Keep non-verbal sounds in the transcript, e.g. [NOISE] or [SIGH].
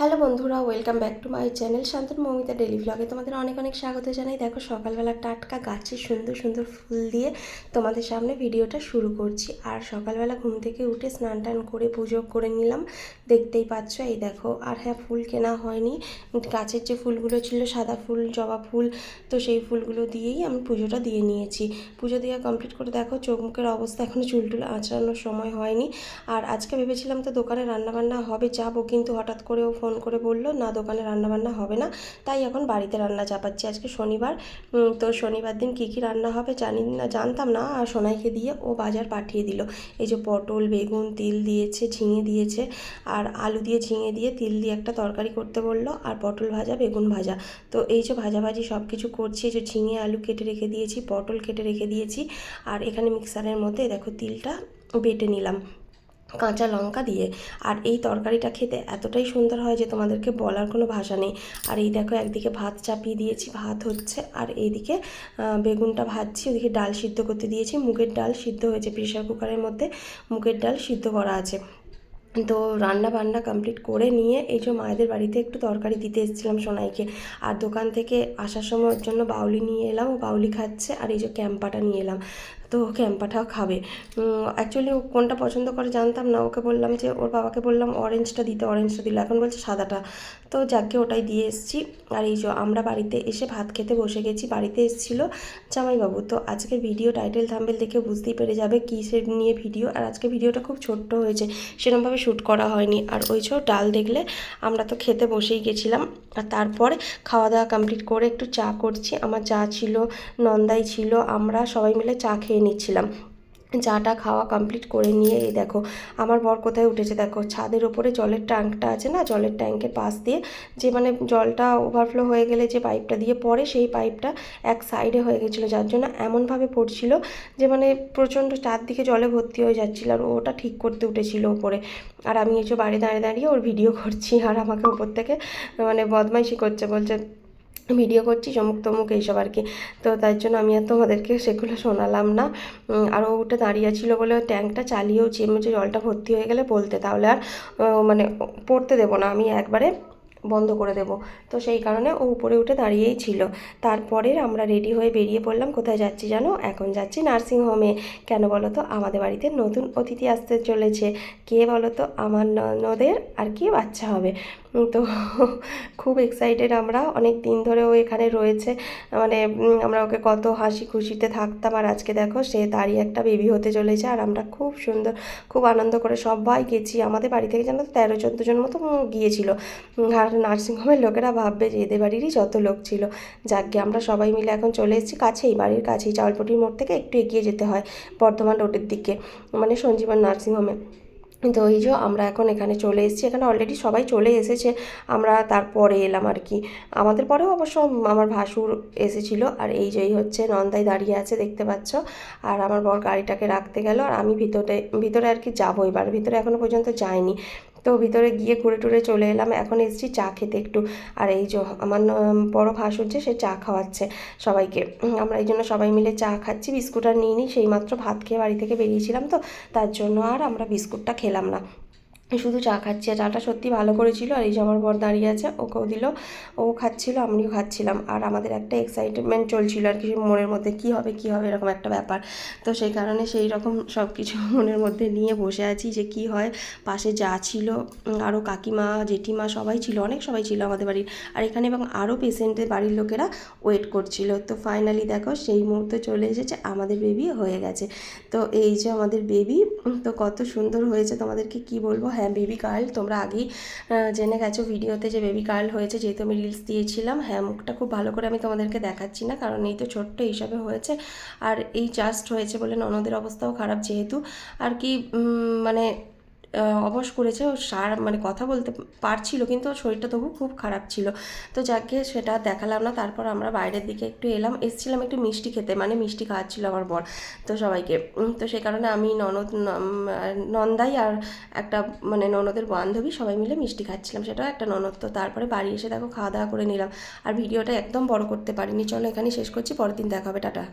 Hello বন্ধুরা welcome back to my channel Shantanu Moumita daily ব্লগে তোমাদের অনেক অনেক স্বাগত জানাই। দেখো, সকালবেলা টাটকা গাছে সুন্দর সুন্দর ফুল দিয়ে তোমাদের সামনে ভিডিওটা শুরু করছি। আর সকালবেলা ঘুম থেকে উঠে স্নান টান করে পুজো করে নিলাম। দেখতেই পাচ্ছ, এই দেখো, আর হ্যাঁ ফুল কেনা হয়নি। গাছের যে ফুলগুলো ছিল, সাদা ফুল, জবা ফুল, তো সেই ফুলগুলো দিয়েই আমি পুজোটা দিয়ে নিয়েছি। পুজো দেওয়া কমপ্লিট করে দেখো, চোখ মুখের অবস্থা এখনও চুল টুল আঁচড়ানোর সময় হয়নি। আর আজকে ভেবেছিলাম তো দোকানে রান্নাবান্না হবে, যাব, কিন্তু হঠাৎ করে ও ফোন করে বলল, না, দোকানে রান্নাবান্না হবে না। তাই এখন বাড়িতে রান্না চাপাচ্ছি আজকে শনিবার। তো শনিবার দিন কী কী রান্না হবে জানি না, জানতাম না। আর সোনাইকে দিয়ে ও বাজার পাঠিয়ে দিল। এই যে পটল, বেগুন, তিল দিয়েছে, ঝিঙে দিয়েছে। আর আলু দিয়ে ঝিঙে দিয়ে তিল দিয়ে একটা তরকারি করতে বলল। আর পটল ভাজা, বেগুন ভাজা। তো এই যে ভাজাভাজি সব কিছু করছি, এই যে ঝিঙে, আলু কেটে রেখে দিয়েছি, পটল কেটে রেখে দিয়েছি। আর এখানে মিক্সারের মধ্যে দেখো তিলটা বেটে নিলাম। কাঁচা লঙ্কা দিয়ে। আর এই তরকারিটা খেতে এতটাই সুন্দর হয় যে তোমাদেরকে বলার কোনো ভাষা নেই। আর এই দেখো একদিকে ভাত চাপিয়ে দিয়েছি, ভাত হচ্ছে। আর এইদিকে বেগুনটা ভাজছি, ওদিকে ডাল সিদ্ধ করতে দিয়েছি। মুগের ডাল সিদ্ধ হয়েছে প্রেশার কুকারের মধ্যে। মুগের ডাল সিদ্ধ করা আছে। তো রান্না বান্না কমপ্লিট করে নিয়ে এই যে মায়েদের বাড়িতে একটু তরকারি দিতে এসেছিলাম সোনাইকে। আর দোকান থেকে আসার সময় ওর জন্য বাউলি নিয়ে এলাম, ও বাউলি খাচ্ছে আর এই যে ক্যাম্পাটা নিয়ে এলাম। তো ক্যাম্পাটাও খাবে। অ্যাকচুয়ালি ও কোনটা পছন্দ করে জানতাম না, ওকে বললাম যে ওর বাবাকে বললাম অরেঞ্জটা দিতে অরেঞ্জটা দিল। এখন বলছে সাদাটা। তো যাকে ওটাই দিয়ে এসেছি। আর এই যে আমরা বাড়িতে এসে ভাত খেতে বসে গেছি, বাড়িতে এসেছিল জামাইবাবু। তো আজকে ভিডিও টাইটেল থাম্বেল দেখে বুঝতেই পেরে যাবে কী সে নিয়ে ভিডিও আর আজকে ভিডিওটা খুব ছোট্ট হয়েছে সেরকমভাবে শ্যুট করা হয়নি। আর ওই যে ডাল দেখলে আমরা তো খেতে বসেই গেছিলাম। আর তারপরে খাওয়া দাওয়া কমপ্লিট করে একটু চা করছি। আমার চা ছিল, নন্দাই ছিল, আমরা সবাই মিলে চা খেয়ে নিচ্ছিলাম। চাটা খাওয়া কমপ্লিট করে নিয়ে এই দেখো, আমার বর কোথায় উঠেছে দেখো, ছাদের ওপরে জলের ট্যাঙ্কটা আছে না, জলের ট্যাঙ্কের পাশ দিয়ে যে মানে জলটা ওভারফ্লো হয়ে গেলে যে পাইপটা দিয়ে পড়ে সেই পাইপটা এক সাইডে হয়ে গেছিল, যার জন্য এমনভাবে পড়ছিল যে মানে প্রচণ্ড চারদিকে জলে ভর্তি হয়ে যাচ্ছিল আর ওটা ঠিক করতে উঠেছিল ওপরে আর আমি যে বাড়ি দাঁড়িয়ে দাঁড়িয়ে ওর ভিডিও করছি আর আমাকে উপর থেকে মানে বদমাইশি করছে, বলছে ভিডিও করছি চমুক তমুক এইসব আর কি। তো তার জন্য আমি আর তোমাদেরকে সেগুলো শোনালাম না। উম, আর ও উঠে দাঁড়িয়ে ছিল বলে ট্যাঙ্কটা চালিয়েও চেমে যে জলটা ভর্তি হয়ে গেলে বলতে তাহলে আর মানে পড়তে দেবো না আমি একবারে বন্ধ করে দেবো। তো সেই কারণে ও উপরে উঠে দাঁড়িয়েই ছিল। তারপরে আমরা রেডি হয়ে বেরিয়ে পড়লাম কোথায় যাচ্ছি জানো? এখন যাচ্ছি নার্সিং হোমে। কেন বলো তো আমাদের বাড়িতে নতুন অতিথি আসতে চলেছে। কে বলো তো আমার ননদের আর কি বাচ্চা হবে। তো খুব এক্সাইটেড আমরা। অনেক দিন ধরে ও এখানে রয়েছে। মানে আমরা ওকে কত হাসি খুশিতে থাকতাম। আর আজকে দেখো, সে তারই একটা বেবি হতে চলেছে। আর আমরা খুব সুন্দর, খুব আনন্দ করে সবাই গেছি। আমাদের বাড়ি থেকে জানো তো তেরো চোদ্দ জন মতো গিয়েছিল। আর নার্সিংহোমের লোকেরা ভাববে যে এদের বাড়িরই যত লোক ছিল। যাকে আমরা সবাই মিলে এখন চলে এসেছি কাছেই, বাড়ির কাছেই। চাউলপটির মোড় থেকে একটু এগিয়ে যেতে হয় বর্ধমান রোডের দিকে মানে সঞ্জীবন নার্সিংহোমে। তো এই যে আমরা এখন এখানে চলে এসেছি, এখানে অলরেডি সবাই চলে এসেছে। আমরা তারপরে এলাম আর কি। আমাদের পরেও অবশ্য আমার ভাসুর এসেছিল। আর এই যেই হচ্ছে নন্দাই দাঁড়িয়ে আছে, দেখতে পাচ্ছ। আর আমার বর গাড়িটাকে রাখতে গেল। আর আমি ভিতরে ভিতরে আর কি যাব এবার। ভিতরে এখনও পর্যন্ত যাইনি। তো ভিতরে গিয়ে ঘুরে টুরে চলে এলাম। এখন এসছি চা খেতে একটু। আর এই যে আমার বড় ভাস হচ্ছে, সে চা খাওয়াচ্ছে সবাইকে। আমরা এই জন্য সবাই মিলে চা খাচ্ছি। বিস্কুট আর নিই নি সেই মাত্র ভাত খেয়ে বাড়ি থেকে বেরিয়েছিলাম তো। তার জন্য আর আমরা বিস্কুটটা খেলাম না। শুধু চা খাচ্ছি চাটা সত্যি ভালো করেছিল, আর এই যে আমার বর দাঁড়িয়ে আছে, ওকেও দিল, ও খাচ্ছিল, আমিও খাচ্ছিলাম, আর আমাদের একটা এক্সাইটমেন্ট চলছিল আর কি মনের মধ্যে কি হবে কি হবে, এরকম একটা ব্যাপার। তো সেই কারণে সেই রকম সব কিছু [LAUGHS] মনের মধ্যে নিয়ে বসে আছি যে কি হয়, পাশে যা ছিল আরও কাকিমা, জেঠিমা সবাই ছিল, অনেক সবাই ছিল আমাদের বাড়ির, আর এখানে এবং আরও পেশেন্টের বাড়ির লোকেরা ওয়েট করছিল। তো ফাইনালি দেখো, সেই মুহূর্তে চলে এসেছে, আমাদের বেবি হয়ে গেছে। তো এই যে আমাদের বেবি তো কত সুন্দর হয়েছে তোমাদেরকে কি বলব হ্যাঁ বেবি গার্ল তোমরা আগেই জেনে গেছো ভিডিওতে যে বেবি কার্ল হয়েছে, যেহেতু আমি রিলস দিয়েছিলাম। হ্যাঁ মুখটা খুব ভালো করে আমি তোমাদেরকে দেখাচ্ছি না, কারণ এই তো ছোট্ট হিসাবে হয়েছে। আর এই জাস্ট হয়েছে বলে ননদের অবস্থাও খারাপ যেহেতু। আর কি মানে অবশ করেছে। ও সার মানে কথা বলতে পারছিল, কিন্তু শরীরটা তবু খুব খারাপ ছিল। তো যাকে সেটা দেখালাম না, তারপর আমরা বাইরের দিকে একটু এলাম। এসেছিলাম একটু মিষ্টি খেতে মানে মিষ্টি খাওয়াচ্ছিল আমার বর, তো সবাইকে। তো সে কারণে আমি ননদ নন্দাই আর একটা মানে ননদের বান্ধবী সবাই মিলে মিষ্টি খাচ্ছিলাম। সেটাও একটা ননদ। তো তারপরে বাড়ি এসে দেখো, খাওয়া দাওয়া করে নিলাম। আর ভিডিওটা একদম বড় করতে পারিনি। চলো এখানেই শেষ করছি, পরের দিন দেখা হবে। টাটা।